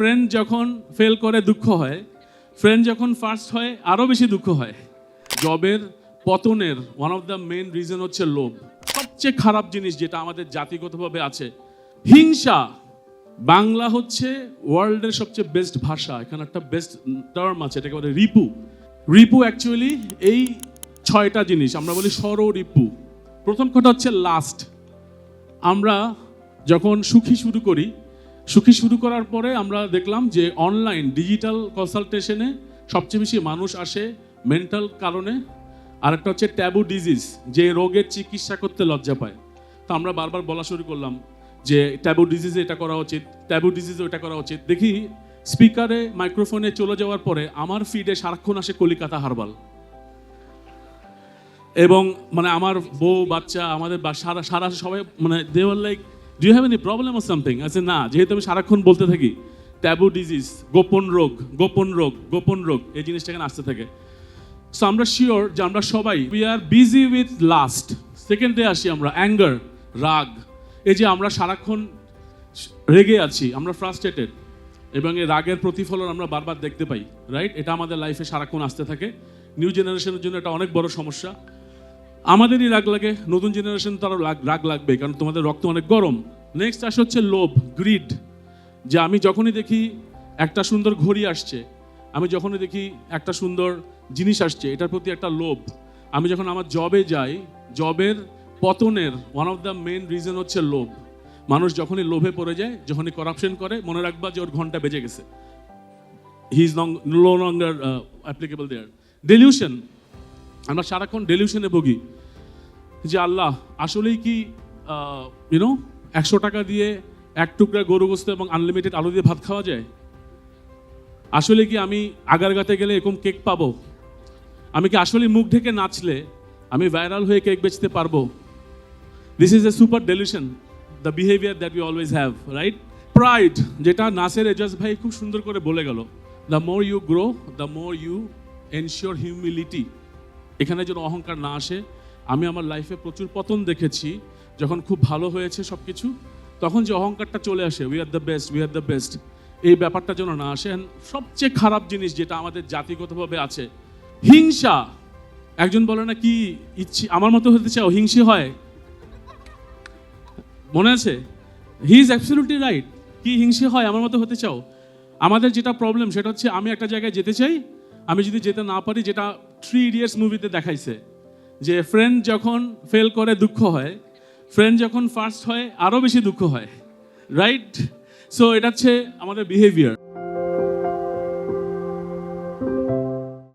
Friend যখন fail করে দুঃখ হয় ফ্রেন্ড যখন ফার্স্ট হয় আরও বেশি দুঃখ হয়। জবের পতনের one of the main reason হচ্ছে লোভ। সবচেয়ে খারাপ জিনিস যেটা আমাদের জাতিগতভাবে আছে, হিংসা। বাংলা হচ্ছে ওয়ার্ল্ডের সবচেয়ে বেস্ট ভাষা। এখানে একটা বেস্ট টার্ম আছে, এটাকে বলে রিপু। রিপু অ্যাকচুয়ালি এই ছয়টা জিনিস, আমরা বলি সর রিপু। প্রথম কথা হচ্ছে লাস্ট আমরা যখন সুখী শুরু করি সুখী শুরু করার পরে আমরা দেখলাম যে অনলাইন ডিজিটাল কনসালটেশনে সবচেয়ে বেশি মানুষ আসে মেন্টাল কারণে। আর একটা হচ্ছে ট্যাবু ডিজিজ যে রোগের চিকিৎসা করতে লজ্জা পায়। তো আমরা বারবার বলা শুরু করলাম যে ট্যাবু ডিজিজে এটা করা উচিত ট্যাবু ডিজিজে এটা করা উচিত। দেখি স্পিকারে মাইক্রোফোনে চলে যাওয়ার পরে আমার ফিডে সারাক্ষণ আসে কলিকাতা হারবাল। এবং মানে আমার বউ, বাচ্চা, আমাদের সারা সারা সবাই মানে they were like do you have any problem or something আছে না যেহেতু আমি সারাক্ষণ বলতে থাকি ট্যাবু ডিজিজ গোপন রোগ গোপন রোগ গোপন রোগ, এই জিনিসটা এখানে আসতে থাকে। সো আমরা শিওর যে আমরা সবাই we are busy with last second day আসি আমরা অ্যাঙ্গার রাগ। এই যে আমরা সারাক্ষণ রেগে আছি, আমরা ফ্রাস্ট্রেটেড এবং এই রাগের প্রতিফলন আমরা বারবার দেখতে পাই রাইট এটা আমাদের লাইফে সারাক্ষণ আসতে থাকে। নিউ জেনারেশনের জন্য এটা অনেক বড় সমস্যা। আমাদেরই রাগ লাগে, নতুন জেনারেশন তারও রাগ- লাগবে, কারণ তোমাদের রক্ত অনেক গরম। নেক্সট আসে হচ্ছে লোভ গ্রিড যে আমি যখনই দেখি একটা সুন্দর ঘড়ি আসছে, আমি যখনই দেখি একটা সুন্দর জিনিস আসছে, এটার প্রতি একটা লোভ। আমি যখন আমার জবে যাই জবের পতনের one of the main reason হচ্ছে লোভ। মানুষ যখনই লোভে পড়ে যায়, যখনই করাপশন করে, মনে রাখবা যে ওর ঘণ্টা বেজে গেছে। He is no longer applicable their delusion আমরা সারাক্ষণ ডেলিউশনে ভুগি যে আল্লাহ, আসলেই কি ইউনো একশো টাকা দিয়ে এক টুকরা গরু গোস্ত এবং আনলিমিটেড আলু দিয়ে ভাত খাওয়া যায়? আসলে কি আমি আগারগাতে গেলে এরকম কেক পাবো? আমি কি আসলে মুখ ঢেকে নাচলে আমি ভাইরাল হয়ে কেক বেচতে পারব? This is a super delusion the behaviour that we always have right pride যেটা নাসের এজাজ ভাই খুব সুন্দর করে বলে গেল the more you grow the more you ensure humility এখানে যেন অহংকার না আসে, আমি আমার লাইফে প্রচুর পতন দেখেছি, যখন খুব ভালো হয়েছে সব কিছু তখন যে অহংকারটা চলে আসে we are the best we are the best এই ব্যাপারটা যেন না আসে। সবচেয়ে খারাপ জিনিস যেটা আমাদের জাতিগতভাবে আছে, হিংসা। একজন বলে না কি ইচ্ছে, আমার মতো হতে চাও, হিংসে হয়। মনে আছে? হি ইজ অ্যাবসলিউটলি রাইট কি হিংসে হয়, আমার মতো হতে চাও? আমাদের যেটা প্রবলেম সেটা হচ্ছে আমি একটা জায়গায় যেতে চাই, আমি যদি যেতে না পারি, যেটা থ্রি ইডিয়টস মুভিতে দেখাইছে যে ফ্রেন্ড যখন ফেল করে, দুঃখ হয় ফ্রেন্ড যখন ফার্স্ট হয় আরও বেশি দুঃখ হয় রাইট সো এটা হচ্ছে আমাদের বিহেভিয়ার